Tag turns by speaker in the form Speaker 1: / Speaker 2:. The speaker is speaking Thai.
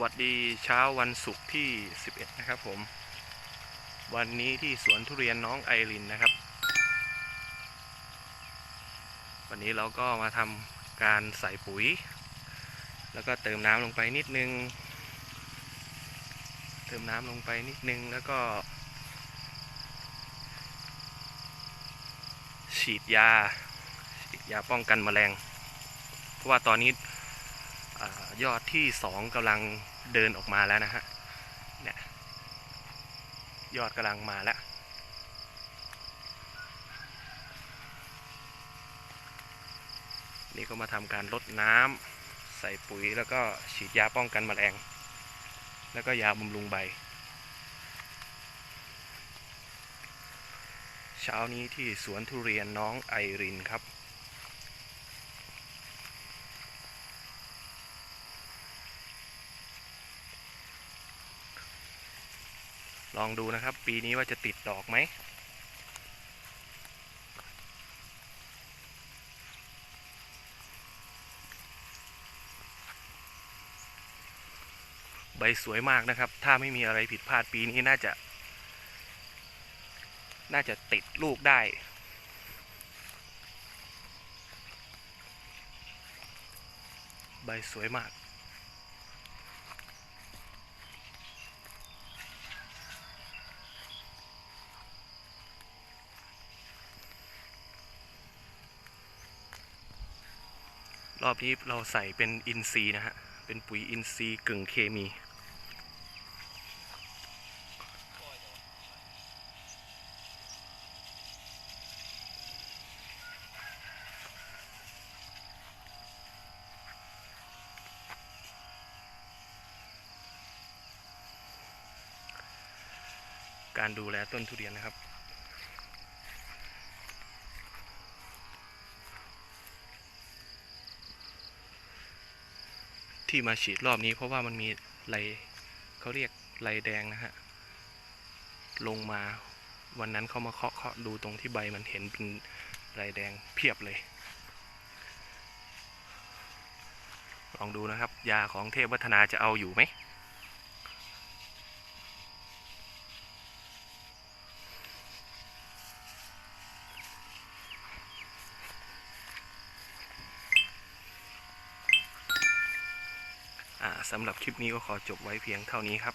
Speaker 1: วัสดีเช้าวันศุกร์ที่ 11 นะครับผม วันนี้ที่สวนทุเรียนน้องไอรินนะครับ วันนี้เราก็มาทำการใส่ปุ๋ย แล้วก็เติมน้ำลงไปนิดนึง เติมน้ำลงไปนิดนึงแล้วก็ ฉีดยา ฉีดยาป้องกันแมลง เพราะว่าตอนนี้ ยอดที่สองกำลังเดินออกมาแล้วนะฮะเนี่ยยอดกำลังมาแล้วนี่ก็มาทำการลดน้ำใส่ปุ๋ยแล้วก็ฉีดยาป้องกันแมลง แล้วก็ยาบำรุงใบ เช้านี้ที่สวนทุเรียนน้องไอรินครับ ลองดูนะครับ ปีนี้ว่าจะติดดอกไหม ใบสวยมากนะครับ ถ้าไม่มีอะไรผิดพลาดปีนี้น่าจะ น่าจะติดลูกได้ใบสวยมาก รอบนี้เราใส่เป็นอินทรีนะฮะ เป็นปุ๋ยอินทรีกึ่งเคมี การดูแลต้นทุเรียนนะครับ ที่มาฉีดรอบนี้ เพราะว่ามันมีไรเขาเรียกไรแดงนะฮะ ลงมาวันนั้นเขามาเคาะเคาะดูตรงที่ใบมันเห็นเป็นไรแดงเพียบเลย ลองดูนะครับ ยาของเทพวัฒนาจะเอาอยู่ไหม สำหรับคลิปนี้ก็ขอจบไว้เพียงเท่านี้ครับ